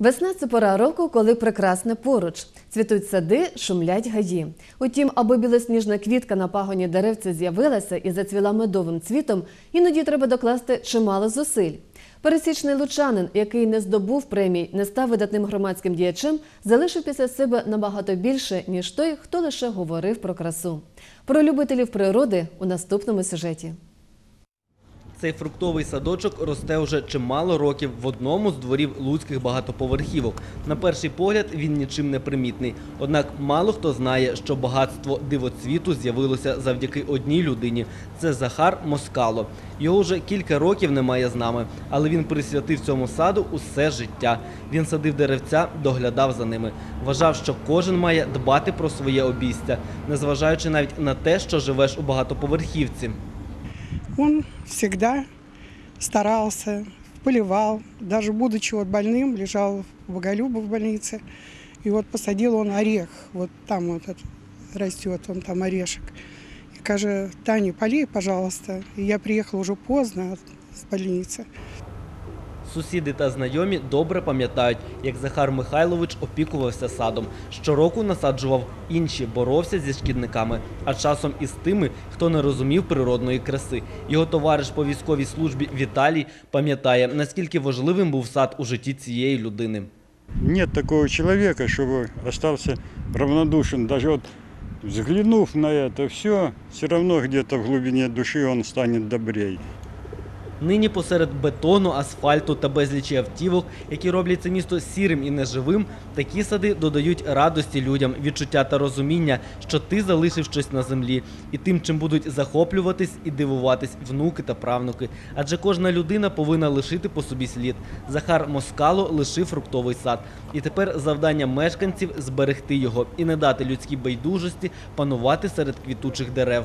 Весна це пора року, коли прекрасне поруч. Цвітуть сади, шумлять гаї. Утім, аби білосніжна квітка на пагоні деревця з'явилася і зацвіла медовим цвітом, іноді треба докласти чимало зусиль. Пересічний лучанин, який не здобув премій, не став видатним громадським діячем, залишив після себе набагато більше, ніж той, хто лише говорив про красу. Про любителів природи у наступному сюжеті. Цей фруктовий садочок росте вже чимало років в одному з дворів луцьких багатоповерхівок. На перший погляд він нічим не примітний. Однак мало хто знає, що багатство дивоцвіту з'явилося завдяки одній людині. Це Захар Москало. Його вже кілька років немає з нами, але він присвятив цьому саду усе життя. Він садив деревця, доглядав за ними. Вважав, що кожен має дбати про своє обійстя, незважаючи навіть на те, що живеш у багатоповерхівці. Он всегда старался, поливал, даже будучи вот больным, лежал в Боголюбо в больнице, и вот посадил он орех, вот там вот этот растет, он там орешек. И каже, Таня, полей, пожалуйста. И я приехала уже поздно с больницы. Сусіди та знайомі добре пам'ятають, як Захар Михайлович опікувався садом. Щороку насаджував інші, боровся зі шкідниками, а часом із тими, хто не розумів природної краси. Його товариш по військовій службі Віталій пам'ятає, наскільки важливим був сад у житті цієї людини. Нет такого человека, чтобы остался равнодушен. Даже вот взглянув на это все, все равно где-то в глубине души он станет добрей. Нині посеред бетону, асфальту та безлічі автівок, які роблять це місто сірим і неживим, такі сади додають радості людям, відчуття та розуміння, що ти залишив щось на землі, і тим, чим будуть захоплюватись і дивуватись внуки та правнуки. Адже кожна людина повинна лишити по собі слід. Захар Москало лишив фруктовий сад. І тепер завдання мешканців зберегти його і не дати людській байдужості панувати серед квітучих дерев.